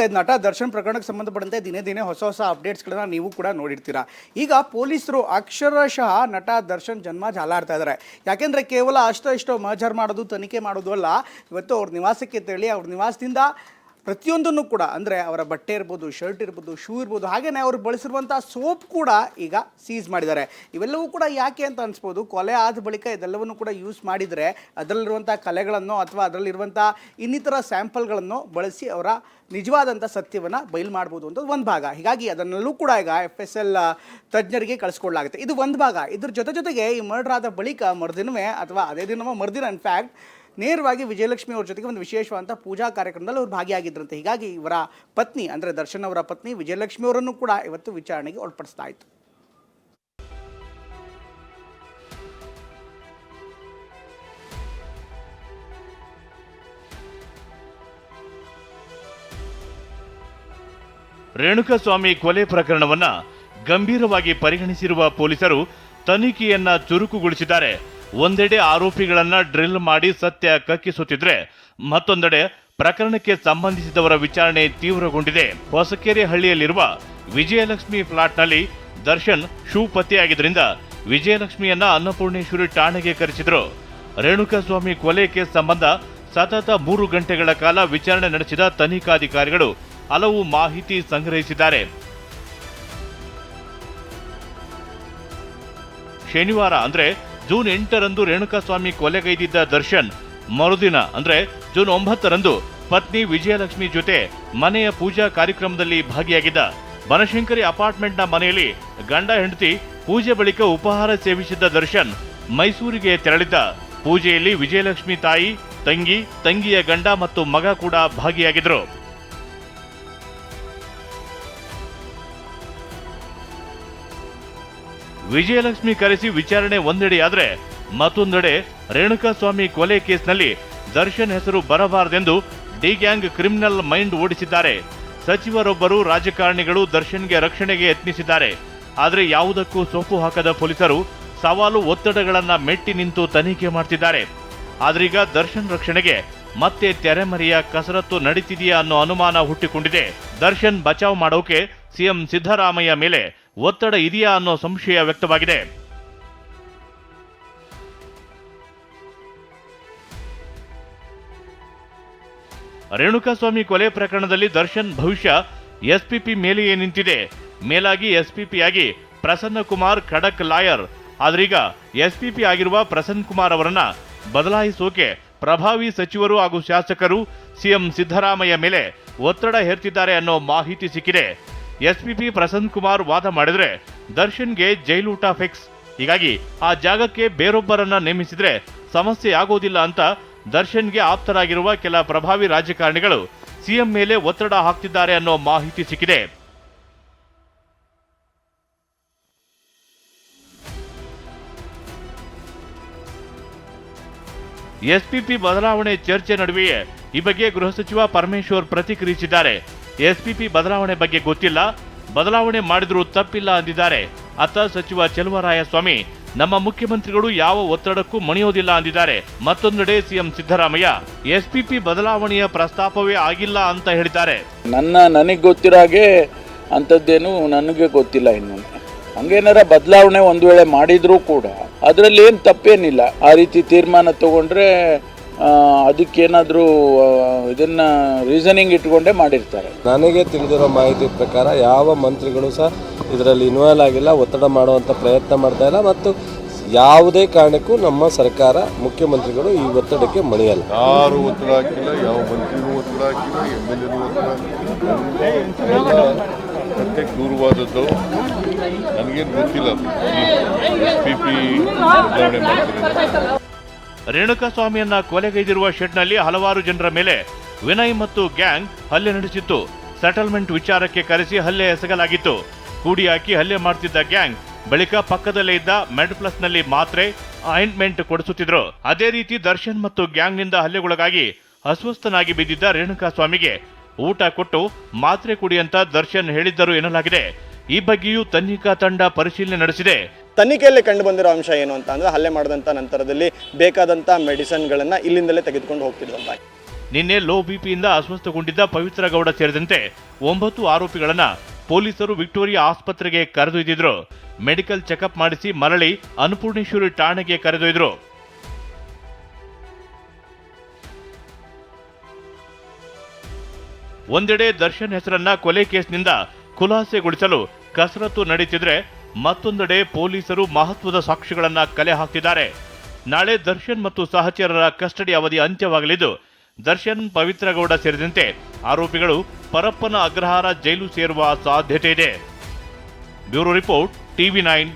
ಈಗಾಗಲೇ ನಟ ದರ್ಶನ್ ಪ್ರಕರಣಕ್ಕೆ ಸಂಬಂಧಪಟ್ಟಂತೆ ದಿನೇ ದಿನೇ ಹೊಸ ಹೊಸ ಅಪ್ಡೇಟ್ಸ್ಗಳನ್ನ ನೀವು ಕೂಡ ನೋಡಿರ್ತೀರಾ. ಈಗ ಪೊಲೀಸರು ಅಕ್ಷರಶಃ ನಟ ದರ್ಶನ್ ಜನ್ಮ ಜಾಲಾಡ್ತಾ ಇದ್ದಾರೆ ಯಾಕೆಂದರೆ ಕೇವಲ ಅಷ್ಟೋ ಇಷ್ಟೋ ಮಜರ್ ಮಾಡೋದು, ತನಿಖೆ ಮಾಡೋದು ಅಲ್ಲ. ಇವತ್ತು ಅವ್ರ ನಿವಾಸಕ್ಕೆ ತೆರಳಿ ಅವ್ರ ನಿವಾಸದಿಂದ ಪ್ರತಿಯೊಂದನ್ನು ಕೂಡ, ಅಂದರೆ ಅವರ ಬಟ್ಟೆ ಇರ್ಬೋದು ಶರ್ಟ್ ಇರ್ಬೋದು ಶೂ ಇರ್ಬೋದು ಹಾಗೆಯೇ ಅವರು ಬಳಸಿರುವಂಥ ಸೋಪ್ ಕೂಡ ಈಗ ಸೀಸ್ ಮಾಡಿದ್ದಾರೆ. ಇವೆಲ್ಲವೂ ಕೂಡ ಯಾಕೆ ಅಂತ ಅನಿಸ್ಬೋದು? ಕೊಲೆ ಆದ ಬಳಿಕ ಇದೆಲ್ಲವನ್ನು ಕೂಡ ಯೂಸ್ ಮಾಡಿದರೆ ಅದರಲ್ಲಿರುವಂಥ ಕಲೆಗಳನ್ನು ಅಥವಾ ಅದರಲ್ಲಿರುವಂಥ ಇನ್ನಿತರ ಸ್ಯಾಂಪಲ್ಗಳನ್ನು ಬಳಸಿ ಅವರ ನಿಜವಾದಂಥ ಸತ್ಯವನ್ನು ಬಯಲು ಮಾಡ್ಬೋದು ಅಂತ ಒಂದು ಭಾಗ. ಹೀಗಾಗಿ ಅದನ್ನಲ್ಲೂ ಕೂಡ ಈಗ ಎಫ್ ಎಸ್ ಎಲ್ ತಜ್ಞರಿಗೆ ಕಳಿಸ್ಕೊಡ್ಲಾಗುತ್ತೆ ಇದು ಒಂದು ಭಾಗ. ಇದ್ರ ಜೊತೆ ಜೊತೆಗೆ ಈ ಮರ್ಡರ್ ಆದ ಬಳಿಕ ಮರುದಿನವೇ ಅಥವಾ ಅದೇ ದಿನವೋ ಮರುದಿನ ಇನ್ಫ್ಯಾಕ್ಟ್ ನೇರವಾಗಿ ವಿಜಯಲಕ್ಷ್ಮಿ ಅವ್ರ ಜೊತೆಗೆ ಒಂದು ವಿಶೇಷವಾದಂಥ ಪೂಜಾ ಕಾರ್ಯಕ್ರಮದಲ್ಲಿ ಅವ್ರು ಭಾಗಿಯಾಗಿದ್ದರಂತೆ ಹೀಗಾಗಿ ಇವರ ಪತ್ನಿ, ಅಂದರೆ ದರ್ಶನ್ ಅವರ ಪತ್ನಿ ವಿಜಯಲಕ್ಷ್ಮಿ ಅವರನ್ನು ಕೂಡ ಇವತ್ತು ವಿಚಾರಣೆಗೆ ಒಳಪಡಿಸ್ತಾ ಇತ್ತು. ರೇಣುಕಸ್ವಾಮಿ ಕೊಲೆ ಪ್ರಕರಣವನ್ನ ಗಂಭೀರವಾಗಿ ಪರಿಗಣಿಸಿರುವ ಪೊಲೀಸರು ತನಿಖೆಯನ್ನ ಚುರುಕುಗೊಳಿಸಿದ್ದಾರೆ. ಒಂದೆಡೆ ಆರೋಪಿಗಳನ್ನ ಡ್ರಿಲ್ ಮಾಡಿ ಸತ್ಯ ಕಕ್ಕಿಸುತ್ತಿದ್ರೆ ಮತ್ತೊಂದೆಡೆ ಪ್ರಕರಣಕ್ಕೆ ಸಂಬಂಧಿಸಿದವರ ವಿಚಾರಣೆ ತೀವ್ರಗೊಂಡಿದೆ. ಹೊಸಕೆರೆ ಹಳ್ಳಿಯಲ್ಲಿರುವ ವಿಜಯಲಕ್ಷ್ಮಿ ಫ್ಲಾಟ್ನಲ್ಲಿ ದರ್ಶನ್ ಶೂ ಪತ್ತೆಯಾಗಿದ್ದರಿಂದ ವಿಜಯಲಕ್ಷ್ಮಿಯನ್ನ ಅನ್ನಪೂರ್ಣೇಶ್ವರಿ ಠಾಣೆಗೆ ಕರೆಸಿದರು. ರೇಣುಕಾಸ್ವಾಮಿ ಕೊಲೆ ಕೇಸ್ ಸಂಬಂಧ ಸತತ ಮೂರು ಗಂಟೆಗಳ ಕಾಲ ವಿಚಾರಣೆ ನಡೆಸಿದ ತನಿಖಾಧಿಕಾರಿಗಳು ಹಲವು ಮಾಹಿತಿ ಸಂಗ್ರಹಿಸಿದ್ದಾರೆ. ಶನಿವಾರ ಅಂದ್ರೆ ಜೂನ್ ಎಂಟರಂದು ರೇಣುಕಾಸ್ವಾಮಿ ಕೊಲೆಗೈದಿದ್ದ ದರ್ಶನ್ ಮರುದಿನ, ಅಂದ್ರೆ ಜೂನ್ ಒಂಬತ್ತರಂದು ಪತ್ನಿ ವಿಜಯಲಕ್ಷ್ಮಿ ಜೊತೆ ಮನೆಯ ಪೂಜಾ ಕಾರ್ಯಕ್ರಮದಲ್ಲಿ ಭಾಗಿಯಾಗಿದ್ದ ಬನಶಂಕರಿ ಅಪಾರ್ಟ್ಮೆಂಟ್ನ ಮನೆಯಲ್ಲಿ ಗಂಡ ಹೆಂಡತಿ ಪೂಜೆ ಬಳಿಕ ಉಪಹಾರ ಸೇವಿಸಿದ್ದ ದರ್ಶನ್ ಮೈಸೂರಿಗೆ ತೆರಳಿದ್ದ. ಪೂಜೆಯಲ್ಲಿ ವಿಜಯಲಕ್ಷ್ಮಿ ತಾಯಿ, ತಂಗಿ, ತಂಗಿಯ ಗಂಡ ಮತ್ತು ಮಗ ಕೂಡ ಭಾಗಿಯಾಗಿದ್ರು. ವಿಜಯಲಕ್ಷ್ಮಿ ಕರೆಸಿ ವಿಚಾರಣೆ ಒಂದೆಡೆಯಾದರೆ ಮತ್ತೊಂದೆಡೆ ರೇಣುಕಾಸ್ವಾಮಿ ಕೊಲೆ ಕೇಸ್ನಲ್ಲಿ ದರ್ಶನ್ ಹೆಸರು ಬರಬಾರದೆಂದು ಡಿ ಗ್ಯಾಂಗ್ ಕ್ರಿಮಿನಲ್ ಮೈಂಡ್ ಓಡಿಸಿದ್ದಾರೆ. ಸಚಿವರೊಬ್ಬರು ರಾಜಕಾರಣಿಗಳು ದರ್ಶನ್ಗೆ ರಕ್ಷಣೆಗೆ ಯತ್ನಿಸಿದ್ದಾರೆ. ಆದರೆ ಯಾವುದಕ್ಕೂ ಸೊಪ್ಪು ಹಾಕದ ಪೊಲೀಸರು ಸವಾಲು ಒತ್ತಡಗಳನ್ನು ಮೆಟ್ಟಿ ನಿಂತು ತನಿಖೆ ಮಾಡ್ತಿದ್ದಾರೆ. ಆದ್ರೀಗ ದರ್ಶನ್ ರಕ್ಷಣೆಗೆ ಮತ್ತೆ ತೆರೆಮರೆಯ ಕಸರತ್ತು ನಡೀತಿದೆಯಾ ಅನ್ನೋ ಅನುಮಾನ ಹುಟ್ಟಿಕೊಂಡಿದೆ. ದರ್ಶನ್ ಬಚಾವ್ ಮಾಡೋಕೆ ಸಿಎಂ ಸಿದ್ದರಾಮಯ್ಯ ಮೇಲೆ ಒತ್ತಡ ಇದೆಯಾ ಅನ್ನೋ ಸಂಶಯ ವ್ಯಕ್ತವಾಗಿದೆ. ರೇಣುಕಾಸ್ವಾಮಿ ಕೊಲೆ ಪ್ರಕರಣದಲ್ಲಿ ದರ್ಶನ್ ಭವಿಷ್ಯ ಎಸ್ಪಿಪಿ ಮೇಲೆಯೇ ನಿಂತಿದೆ. ಮೇಲಾಗಿ ಎಸ್ಪಿಪಿ ಆಗಿ ಪ್ರಸನ್ನ ಕುಮಾರ್ ಖಡಕ್ ಲಾಯರ್. ಆದ್ರೀಗ ಎಸ್ಪಿಪಿ ಆಗಿರುವ ಪ್ರಸನ್ನ ಕುಮಾರ್ ಅವರನ್ನ ಬದಲಾಯಿಸೋಕೆ ಪ್ರಭಾವಿ ಸಚಿವರು ಹಾಗೂ ಶಾಸಕರು ಸಿಎಂ ಸಿದ್ದರಾಮಯ್ಯ ಮೇಲೆ ಒತ್ತಡ ಹೇರ್ತಿದ್ದಾರೆ ಅನ್ನೋ ಮಾಹಿತಿ ಸಿಕ್ಕಿದೆ. ಎಸ್ಪಿಪಿ ಪ್ರಸನ್ನ ಕುಮಾರ್ ವಾದ ಮಾಡಿದ್ರೆ ದರ್ಶನ್ಗೆ ಜೈಲೂಟ ಫಿಕ್ಸ್. ಹೀಗಾಗಿ ಆ ಜಾಗಕ್ಕೆ ಬೇರೊಬ್ಬರನ್ನ ನೇಮಿಸಿದ್ರೆ ಸಮಸ್ಯೆ ಆಗೋದಿಲ್ಲ ಅಂತ ದರ್ಶನ್ಗೆ ಆಪ್ತರಾಗಿರುವ ಕೆಲ ಪ್ರಭಾವಿ ರಾಜಕಾರಣಿಗಳು ಸಿಎಂ ಮೇಲೆ ಒತ್ತಡ ಹಾಕ್ತಿದ್ದಾರೆ ಅನ್ನೋ ಮಾಹಿತಿ ಸಿಕ್ಕಿದೆ. ಎಸ್ಪಿಪಿ ಬದಲಾವಣೆ ಚರ್ಚೆ ನಡುವೆಯೇ ಈ ಬಗ್ಗೆ ಗೃಹ ಸಚಿವ ಪರಮೇಶ್ವರ್ ಪ್ರತಿಕ್ರಿಯಿಸಿದ್ದಾರೆ. ಎಸ್ಪಿಪಿ ಬದಲಾವಣೆ ಬಗ್ಗೆ ಗೊತ್ತಿಲ್ಲ. ಬದಲಾವಣೆ ಮಾಡಿದರೂ ತಪ್ಪಿಲ್ಲ ಅಂದಿದ್ದಾರೆ. ಅತ್ತ ಸಚಿವ ಚೆಲುವರಾಯಸ್ವಾಮಿ, ನಮ್ಮ ಮುಖ್ಯಮಂತ್ರಿಗಳು ಯಾವ ಒತ್ತಡಕ್ಕೂ ಮಣಿಯೋದಿಲ್ಲ ಅಂದಿದ್ದಾರೆ. ಮತ್ತೊಂದೆಡೆ ಸಿಎಂ ಸಿದ್ದರಾಮಯ್ಯ, ಎಸ್ಪಿಪಿ ಬದಲಾವಣೆಯ ಪ್ರಸ್ತಾಪವೇ ಆಗಿಲ್ಲ ಅಂತ ಹೇಳಿದ್ದಾರೆ. ನನ್ನ ನನಗೆ ಗೊತ್ತಿರೋ ಹಾಗೆ ಅಂಥದ್ದೇನು ನನಗೆ ಗೊತ್ತಿಲ್ಲ ಇನ್ನು. ಹಂಗೇನಾರ ಬದಲಾವಣೆ ಒಂದು ವೇಳೆ ಮಾಡಿದ್ರೂ ಕೂಡ ಅದರಲ್ಲಿ ಏನು ತಪ್ಪೇನಿಲ್ಲ. ಆ ರೀತಿ ತೀರ್ಮಾನ ತಗೊಂಡ್ರೆ ಅದಕ್ಕೇನಾದರೂ ಇದನ್ನು ರೀಸನಿಂಗ್ ಇಟ್ಕೊಂಡೇ ಮಾಡಿರ್ತಾರೆ. ನನಗೆ ತಿಳಿದಿರೋ ಮಾಹಿತಿ ಪ್ರಕಾರ ಯಾವ ಮಂತ್ರಿಗಳು ಸಹ ಇದರಲ್ಲಿ ಇನ್ವಾಲ್ವ್ ಆಗಿಲ್ಲ ಒತ್ತಡ ಮಾಡುವಂಥ ಪ್ರಯತ್ನ ಮಾಡ್ತಾ ಇಲ್ಲ ಮತ್ತು ಯಾವುದೇ ಕಾರಣಕ್ಕೂ ನಮ್ಮ ಸರ್ಕಾರ ಮುಖ್ಯಮಂತ್ರಿಗಳು ಈ ಒತ್ತಡಕ್ಕೆ ಮಣಿಯಲ್ಲ. ಯಾರು ಒತ್ತಡ ಹಾಕಿಲ್ಲ ಯಾವ ಮಂತ್ರಿನೂ ಒತ್ತಡ ಹಾಕಿಲ್ಲ ಎಂ ಎಲ್ ಎನೂ ಒತ್ತಡ ದೂರವಾದದ್ದು ನನಗೇನು ಗೊತ್ತಿಲ್ಲ. ಪಿ ಪಿ ರೇಣುಕಾಸ್ವಾಮಿಯನ್ನ ಕೊಲೆಗೈದಿರುವ ಶೆಡ್ನಲ್ಲಿ ಹಲವಾರು ಜನರ ಮೇಲೆ ವಿನಯ್ ಮತ್ತು ಗ್ಯಾಂಗ್ ಹಲ್ಲೆ ನಡೆಸಿತ್ತು. ಸೆಟಲ್ಮೆಂಟ್ ವಿಚಾರಕ್ಕೆ ಕರೆಸಿ ಹಲ್ಲೆ ಎಸಗಲಾಗಿತ್ತು. ಕೂಡಿ ಹಾಕಿ ಹಲ್ಲೆ ಮಾಡ್ತಿದ್ದ ಗ್ಯಾಂಗ್ ಬಳಿಕ ಪಕ್ಕದಲ್ಲೇ ಇದ್ದ ಮೆಡ್ ಪ್ಲಸ್ನಲ್ಲಿ ಮಾತ್ರೆ, ಆಯಿಂಟ್ಮೆಂಟ್ ಕೊಡಿಸುತ್ತಿದ್ರು. ಅದೇ ರೀತಿ ದರ್ಶನ್ ಮತ್ತು ಗ್ಯಾಂಗ್ನಿಂದ ಹಲ್ಲೆಗೊಳಗಾಗಿ ಅಸ್ವಸ್ಥನಾಗಿ ಬಿದ್ದಿದ್ದ ರೇಣುಕಾಸ್ವಾಮಿಗೆ ಊಟ ಕೊಟ್ಟು ಮಾತ್ರೆ ಕುಡಿಯಂತ ದರ್ಶನ್ ಹೇಳಿದ್ದರು ಎನ್ನಲಾಗಿದೆ. ಈ ಬಗ್ಗೆಯೂ ತನಿಖಾ ತಂಡ ಪರಿಶೀಲನೆ ನಡೆಸಿದೆ. ತನಿಖೆಯಲ್ಲಿ ಕಂಡು ಬಂದಿರೋ ಅಂಶ ಏನು ಅಂತ ಅಂದರೆ ಹಲ್ಲೆ ಮಾಡಿದಂಥ ನಂತರದಲ್ಲಿ ಬೇಕಾದಂಥ ಮೆಡಿಸನ್ಗಳನ್ನು ಇಲ್ಲಿಂದಲೇ ತೆಗೆದುಕೊಂಡು ಹೋಗ್ತಿದ್ದಂತ ನಿನ್ನೆ ಲೋ ಬಿಪಿಯಿಂದ ಅಸ್ವಸ್ಥಗೊಂಡಿದ್ದ ಪವಿತ್ರ ಗೌಡ ಸೇರಿದಂತೆ ಒಂಬತ್ತು ಆರೋಪಿಗಳನ್ನ ಪೊಲೀಸರು ವಿಕ್ಟೋರಿಯಾ ಆಸ್ಪತ್ರೆಗೆ ಕರೆದೊಯ್ದಿದ್ರು. ಮೆಡಿಕಲ್ ಚೆಕಪ್ ಮಾಡಿಸಿ ಮರಳಿ ಅನ್ನಪೂರ್ಣೇಶ್ವರಿ ಠಾಣೆಗೆ ಕರೆದೊಯ್ದರು. ಒಂದೆಡೆ ದರ್ಶನ್ ಹೆಸರನ್ನ ಕೊಲೆ ಕೇಸ್ನಿಂದ ಖುಲಾಸೆಗೊಳಿಸಲು ಕಸರತ್ತು ನಡೀತಿದ್ರೆ ಮತ್ತೊಂದೆಡೆ ಪೊಲೀಸರು ಮಹತ್ವದ ಸಾಕ್ಷಿಗಳನ್ನ ಕಲೆ ಹಾಕ್ತಿದ್ದಾರೆ. ನಾಳೆ ದರ್ಶನ್ ಮತ್ತು ಸಹಚರರ ಕಸ್ಟಡಿ ಅವಧಿ ಅಂತ್ಯವಾಗಲಿದ್ದು, ದರ್ಶನ್ ಪವಿತ್ರಗೌಡ ಸೇರಿದಂತೆ ಆರೋಪಿಗಳು ಪರಪ್ಪನ ಅಗ್ರಹಾರ ಜೈಲು ಸೇರುವ ಸಾಧ್ಯತೆ ಇದೆ. Bureau report, TV nine